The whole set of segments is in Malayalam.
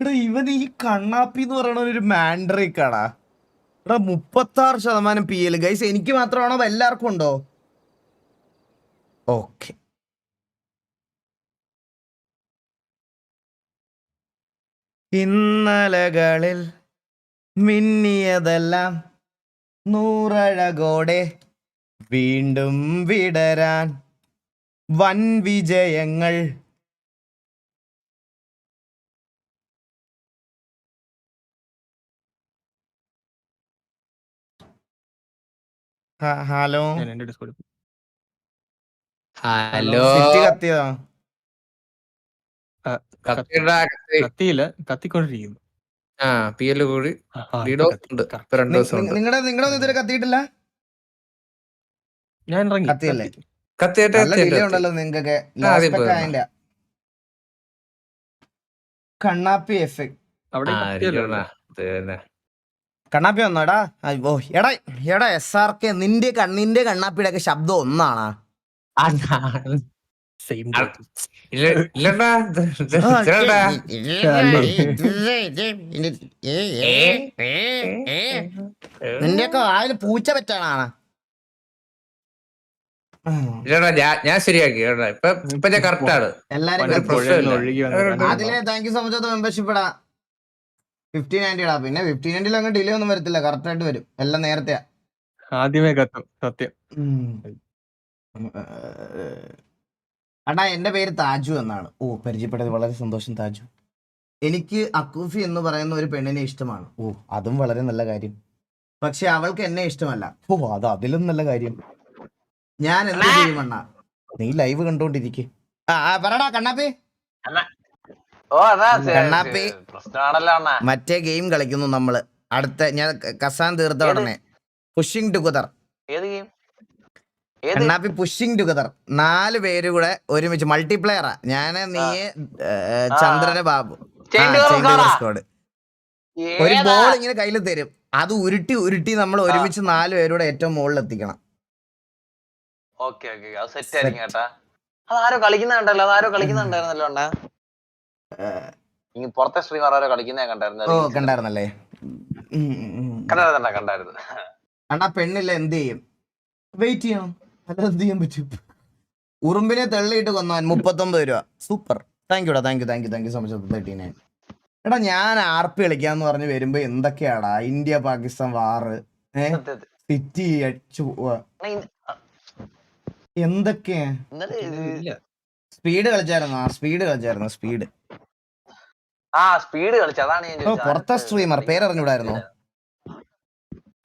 എടാ ഇവൻ ഈ കണ്ണാപ്പി എന്ന് പറയണ ഒരു മാൻഡ്രിക് എടാ മുപ്പത്തി ആറ് ശതമാനം പി എൽ ഗൈസ് എനിക്ക് മാത്രമാണോ? എല്ലാവർക്കും ഉണ്ടോ? ഓക്കെ ഇന്നലകളിൽ മിന്നിയതെല്ലാം നൂറഴകോടെ വീണ്ടും വിടരാൻ വൻ വിജയങ്ങൾ ഹ- ഹലോ. ഞാൻ എന്റെ ഡിസ്കോഡിൽ ഹലോ. സിറ്റി കത്തിയതോ? കത്തിടാ കത്തി കത്തിയില്ല കത്തിക്കൊണ്ടിരിക്കുന്നു. ആ പി എൽ കൂടി. ആ, ആ, ലീഡോ കത്തി, ഉണ്ട്. correct. ഇപ്പൊ രണ്ടു ദിവസം ഉണ്ട്. നിങ്ങളുടെ നിങ്ങളുടെ ഒന്നും ഇതുവരെ കത്തിയിട്ടില്ല? ഞാൻ ഇറങ്ങി. കത്തിയല്ലേ? കത്തി. കത്തിയായിട്ട് നല്ല ഡിലേ കത്തിയായിട്ട് ഉണ്ടല്ലോ നിങ്ങക്കൊക്കെ ആ, ആദ്യം പോയി അതിന്റെ കണ്ണാപ്പി എഫക്ട് അവിടെ കത്തിയല്ലോ. കണ്ണാപ്പി വന്നോടാ. ഓ എടാ എടാ എസ് ആർ കെ നിന്റെ കണ്ണിന്റെ കണ്ണാപ്പിയുടെ ഒക്കെ ശബ്ദം ഒന്നാണ്. നിന്റെ ഒക്കെ ആയാലും വായിൽ പൂച്ച പറ്റാനാണ്. ഇല്ലടാ ഞാൻ ശരിയാക്കി ഇപ്പൊ ഇപ്പൊ ഞാൻ കറക്റ്റ് ആണ്. എല്ലാരും അതിലെ thank you so much membership ഇടാ ഫിഫ്റ്റീൻ നയന്റി ഇടാ പിന്നെ ഫിഫ്റ്റീൻ നയന്റിൽ അങ്ങ് ഡിലേ ഒന്നും വരത്തില്ല. കറക്റ്റ് ആയിട്ട് വരും. എല്ലാം നേരത്തെ ആദ്യമേ കത്തും. സത്യം. അണ്ണാ എന്റെ പേര് താജു എന്നാണ്. ഓ പരിചയപ്പെട്ടത് വളരെ സന്തോഷം താജു. എനിക്ക് അക്കൂഫി എന്ന് പറയുന്ന ഒരു പെണ്ണിനെ ഇഷ്ടമാണ്. ഓ അതും വളരെ നല്ല കാര്യം. പക്ഷെ അവൾക്ക് എന്നെ ഇഷ്ടമല്ല. ഓ അത് അതിലും നല്ല കാര്യം. ഞാൻ എന്ത് ചെയ്യുമണ്ണ നീ ലൈവ് കണ്ടോണ്ടിരിക്കെ. ആ പറടാ കണ്ണാപ്പി. കണ്ണാപ്പി. മറ്റേ ഗെയിം കളിക്കുന്നു നമ്മൾ. അടുത്ത ഞാൻ കസാൻ തീർത്ത? ഉടനെ. പുഷിംഗ് ടുഗദർ കണ്ണാപ്പി പുഷിംഗ് ടുഗദർ നാല് പേര് കൂടെ ഒരുമിച്ച് മൾട്ടിപ്ലെയറാ ഞാൻ നീ ചന്ദ്രന് ബാബു. സ്കോഡ് ഒരു ബോൾ ഇങ്ങനെ കയ്യിൽ തരും. അത് ഉരുട്ടി ഉരുട്ടി നമ്മൾ ഒരുമിച്ച് നാല് പേരുടെ ഏറ്റവും മുകളിൽ എത്തിക്കണം. ഓക്കെ ഓക്കെ അത് സെറ്റ് ആയിരിക്കും കേട്ടാ. അതാരോ കളിക്കുന്നുണ്ടല്ലോ അതാരോ കളിക്കുന്നുണ്ടായിരുന്നല്ലോ അണ്ണാ. ഇനി പുറത്തെ സ്ട്രീമർ ആരോ കളിക്കുന്ന ഓ കണ്ടായിരുന്നു. കണ്ടായിരുന്നല്ലേ? ഉം, ഉം. കണ്ടായിരുന്നണ്ട കണ്ടായിരുന്നു. കണ്ടാ പെണ്ണില്ല എന്ത് ചെയ്യും? വെയിറ്റ് ചെയ്യണം അല്ല എന്ത് ചെയ്യാൻ പറ്റും? ഉറുമ്പിനെ തള്ളിയിട്ട് കൊന്നാൻ മുപ്പത്തൊമ്പത് രൂപ. Super thank യുടാ thank you thank you thank you so much thirty nine എടാ ഞാൻ ആർ പി കളിക്കാന്ന് പറഞ്ഞ് വരുമ്പോ എന്തൊക്കെയാടാ? ഇന്ത്യ പാകിസ്ഥാൻ വാറ് സിറ്റി അടിച്ചു പോവാ. എന്തൊക്കെയാ? സ്പീഡ് കളിച്ചായിരുന്നു? ആ സ്പീഡ് കളിച്ചായിരുന്നു സ്പീഡ് ആ സ്പീഡ് കളിച്ചു. അതാണ് ഞാൻ. പുറത്തെ സ്ട്രീമർ പേരറിഞ്ഞൂടായിരുന്നോ?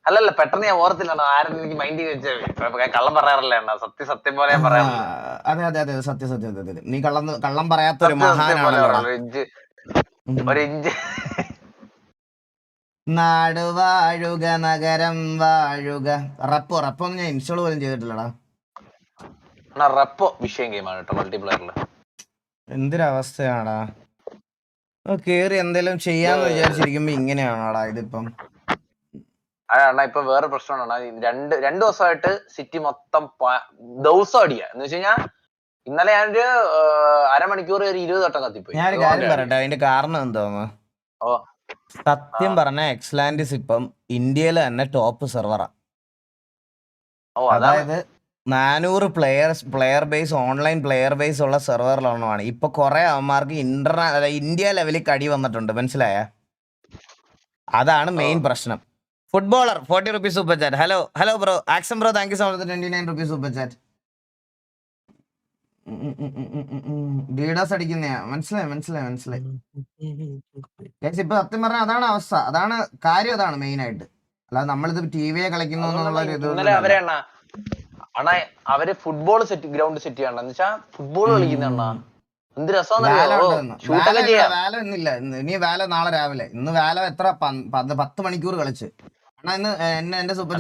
അല്ലല്ല പെട്ടെന്ന് ഞാൻ ഓർത്തില്ല ആരും എനിക്ക് മൈൻഡ് കള്ളം പറയാറില്ല സത്യ സത്യം പോലെ അതെ അതെ അതെ. സത്യം സത്യം. നീ കള്ളം കള്ളം പറയാത്ത ഒരു മഹാനാണ്. ഒരു ഇഞ്ച് നാട് വാഴുക നഗരം വാഴുക. റപ്പോ റപ്പോ ഞാൻ ഇൻസ്റ്റാൾ പോലും ചെയ്തിട്ടില്ലടാ. റപ്പോ വിഷയം ഗെയിമാണ് കേട്ടോ മൾട്ടിപ്ലെയറിൽ എന്തൊരവസ്ഥയാണടാ. കേറി എന്തെങ്കിലും ചെയ്യാന്ന് വിചാരിച്ചിരിക്കുമ്പോ ഇങ്ങനെയാണോടാ ഇതിപ്പം? അതാണ് ഇപ്പൊ വേറെ പ്രശ്നമാണ് രണ്ട് രണ്ട് ദിവസമായിട്ട് സിറ്റി മൊത്തം ദിവസം അടിയ. എന്ന് വെച്ച് കഴിഞ്ഞാ ഇന്നലെ ഞാനൊരു അരമണിക്കൂർ ഒരു ഇരുപത് വട്ടം കത്തിപ്പോയി. ഞാൻ കാര്യം. പറയട്ടെ അതിന്റെ കാരണം എന്താന്ന്? ഓ. സത്യം പറഞ്ഞ എക്സ്ലാൻഡിസ് ഇപ്പം ഇന്ത്യയിലെ തന്നെ ടോപ്പ് സെർവറാ. അതായത് നാനൂറ് players player base online player base ഉള്ള സെർവറിലൊന്നുമാണ് ഇപ്പൊ കുറെ അവന്മാർക്ക് ഇന്റർനാ ഇന്ത്യ ലെവലിൽ കടി വന്നിട്ടുണ്ട്. മനസ്സിലായ? അതാണ് മെയിൻ പ്രശ്നം. Footballer forty rupees super chat hello hello bro awesome bro thank you so much twenty nine rupees super chat DDoS അടിക്കുന്നയാ. മനസ്സിലായി മനസ്സിലായി മനസ്സിലായി. ഇപ്പൊ സത്യം പറഞ്ഞാൽ അതാണ് അവസ്ഥ. അതാണ് കാര്യം അതാണ് മെയിൻ ആയിട്ട്. അല്ലാതെ നമ്മളിത് ടി വിയെ കളിക്കുന്നു എന്നുള്ള ഒരു ഇത് അണ്ണാ അവർ ഫുട്ബോൾ സെറ്റ് ഗ്രൗണ്ട് സെറ്റ് ചെയ്യണ്ട എന്ന് വെച്ചാ ഫുട്ബോൾ കളിക്കുന്ന അണ്ണാ എന്ത് ചെയ്യാം. ഇന്നില്ല. ഇനി വാല നാളെ രാവിലെ. ഇന്ന് വേല എത്ര? പത്ത് മണിക്കൂർ കളിച്ച്. എന്റെ super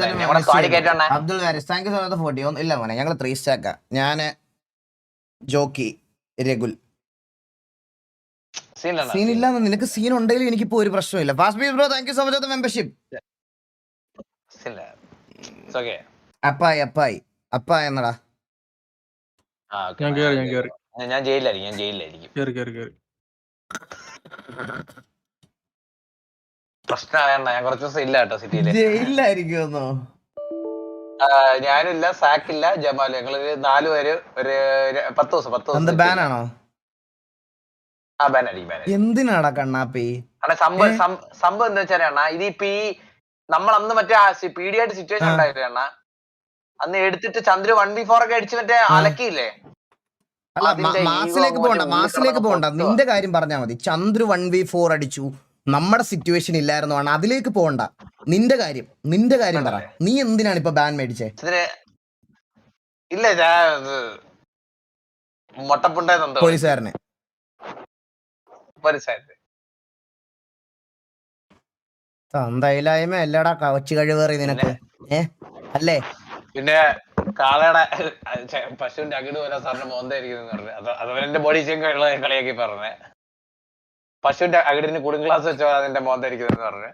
Abdul Waris thank you so much forty ഒന്ന് ഇല്ല മോനെ ഞങ്ങൾ ത്രീ സ്റ്റാക്ക ഞാൻ ജോക്കി രഘുൽ സീൻ ഇല്ല നിനക്ക് സീൻ ഉണ്ടെങ്കിലും എനിക്കിപ്പോ ഒരു പ്രശ്നമില്ല fast bro thank you so much membership അപ്പായി അപ്പായി. അപ്പായി എന്നടാ? ഞാൻ കേറി ഞാൻ കേറി. ഞാൻ ജയിലിലായിരിക്കും ഞാൻ ജയിലിലായിരിക്കും. കേറി കേറി കേറി. പ്രശ്നമായണ്ണ ഞാൻ കുറച്ച് ദിവസം ഇല്ല കേട്ടോ സിറ്റിയിൽ. ജയിലിലായിരിക്കുമെന്നോ? ഞാനില്ല സാക്കില്ല ജമാൽ. ഞങ്ങളൊരു നാലു പേര് ഒരു പത്ത് ദിവസം പത്ത് ദിവസം ബാനാണോ? ആണോ ആ ബാനായിരിക്കും ബാൻ എന്തിനാടാ കണ്ണാപ്പി? അണ്ണാ സംഭവം സംഭവം എന്താ വെച്ചാൽ അണ്ണാ ഇതിപ്പോ ഈ നമ്മൾ അന്ന് മറ്റേ പീഡിയായിട്ട് സിറ്റുവേഷൻ. ഉണ്ടായില്ലേ അണ്ണാ? അന്ന് എടുത്തിട്ട് ചന്ദ്ര വൺ ബി ഫോർ ഒക്കെ അടിച്ച് മറ്റേ. അലക്കിയില്ലേ? അല്ല മാസിലേക്ക് പോകണ്ട മാസിലേക്ക് പോകണ്ട നിന്റെ കാര്യം പറഞ്ഞാൽ മതി. ചന്ദ്രു വൺ വി ഫോർ അടിച്ചു. നമ്മുടെ സിറ്റുവേഷൻ ഇല്ലായിരുന്നു ആണ് അതിലേക്ക് പോകണ്ട നിന്റെ കാര്യം. നിന്റെ കാര്യം പറ. നീ എന്തിനാണ് ഇപ്പൊ ബാൻ മേടിച്ചേ? ഇല്ല പോലീസുകാരനെ. എന്തായാലും തന്തയിലായ്മ അല്ലടാ കവച്ച് കഴിവേറി നിനക്ക്. ഏ? അല്ലേ? പിന്നെ കാളയുടെ പശുവിന്റെ അകിട് പോലെ സാറിന്റെ മോന്തായിരിക്കുന്നു പറഞ്ഞു. അത് എന്റെ ബോഡി ചെങ്കുള്ള കളിയാക്കി പറഞ്ഞേ. പശുവിന്റെ അകിടിന് കുടും ഗ്ലാസ് വെച്ചോ അതിന്റെ മോന്തായിരിക്കുന്നു പറഞ്ഞു.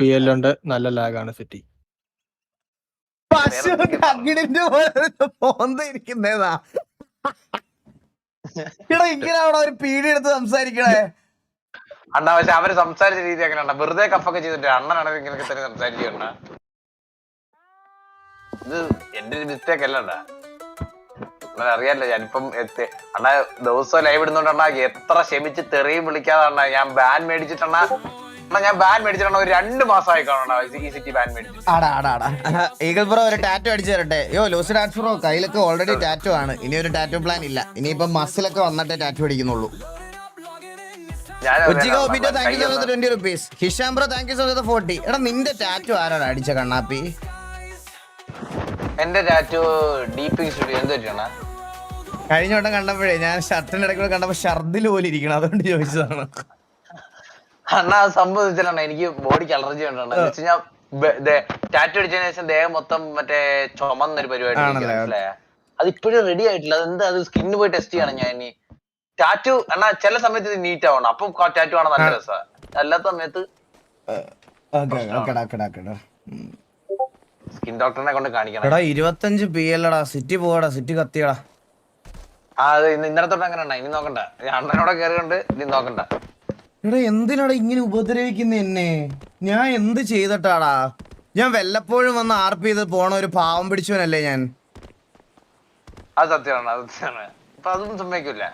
പി എൽ ഉണ്ട്. നല്ല ലാഗാണ് സിറ്റി പശുവിന്റെ അകിടിന്റെ പോന്നിരിക്കുന്നേതാ എടാ ഇങ്ങനെ അവിടെ ഒരു പീടി എടുത്ത് സംസാരിക്കണേ? അണ്ണാ പക്ഷെ അവർ സംസാരിച്ച രീതി അങ്ങനെ അണ്ണാ വെറുതെ കഫൊക്കെ ചെയ്തിട്ട് അണ്ണനാണ് ഇങ്ങനെയൊക്കെ തന്നെ സംസാരിക്കണ്ട ഇത് എന്റെ ഒരു മിസ്റ്റേക്ക് അല്ല അണ്ണാ അണ്ണാ അറിയാലോ ഞാനിപ്പം എത്തി അണ്ണാ ദിവസം ലൈവ് ഇടുന്നോണ്ടാ എത്ര ക്ഷമിച്ച് തെറിയും വിളിക്കാതെ ഞാൻ ബാൻ മേടിച്ചിട്ടാ അണ്ണാ ഞാൻ ബാൻ മേടിച്ചിട്ടാണ് ഒരു രണ്ട് മാസമായി ഈഗിൾ ബ്രോ ഒരു ടാറ്റു അടിച്ചു തരട്ടെ. യോ ലൂസ് ഡാറ്റ് ബ്രോ കയ്യിലൊക്കെ ഓൾറെഡി ടാറ്റു ആണ്. ഇനി ഒരു ടാറ്റു പ്ലാൻ ഇല്ല. ഇനിയിപ്പോ മസിലൊക്കെ വന്നിട്ടേ tattoo അടിക്കുന്നുള്ളൂ. Hisham bro thank you so forty എടാ നിന്റെ ടാറ്റു ആരാണ് അടിച്ച കണ്ണാപ്പി? എന്റെ ടാറ്റു ഡീപ്പിംഗ് സ്റ്റുഡിയോ എന്ത് പറ്റിയാണ്? കഴിഞ്ഞ വട്ടം കണ്ടപ്പോഴേ ഞാൻ ഷർട്ടിന്റെ ഇടയ്ക്കൂടെ കണ്ടപ്പോ ഷർദിൽ പോലെ ഇരിക്കണം അതുകൊണ്ട് ചോദിച്ചതാണ്. അണ്ണാ അത് സംഭവിച്ചിട്ടാണ് എനിക്ക് ബോഡിക്ക് അലർജി ഉണ്ടാണ് വെച്ച് ഞാൻ ടാറ്റു അടിച്ചതിന് ശേഷം ദേഹം മൊത്തം മറ്റേ ചുമന്നൊരു പരിപാടി ആണല്ലേ? അത് ഇപ്പോഴും റെഡി ആയിട്ടില്ല. അതെന്താ അത് സ്കിന്ന് പോയി ടെസ്റ്റ് ചെയ്യണം ഞാൻ ഇനി. ടാറ്റു അണ്ണാ ചില സമയത്ത് ഇത് നീറ്റ് ആവണം. അപ്പൊ ടാറ്റു ആണ് നല്ല. രസമാണ് അല്ലാത്ത സമയത്ത് സ്കിൻ ഡോക്ടറിനെ കൊണ്ട് കാണിക്കണം. എടാ ഇരുപത്തഞ്ച് പി എല്ലടാ സിറ്റി പോവാടാ സിറ്റി കത്തിയടാ. ആ അത് ഇന്ന് ഇന്നലെ തൊട്ട് അങ്ങനെ ഉണ്ടാ ഇനി നോക്കണ്ട. അണ്ണനോടെ കയറിയുണ്ട് ഇനി നോക്കണ്ട. എടാ എന്തിനാടാ ഇങ്ങനെ ഉപദ്രവിക്കുന്ന എന്നെ? ഞാൻ എന്ത് ചെയ്തിട്ടാടാ? ഞാൻ വല്ലപ്പോഴും വന്ന് ആർപ്പ് ചെയ്ത് പോണ ഒരു പാവം പിടിച്ചവനല്ലേ ഞാൻ. അത് സത്യമാണ് അത് സത്യമാണ്. ഇപ്പൊ അതൊന്നും സമ്മതിക്കില്ല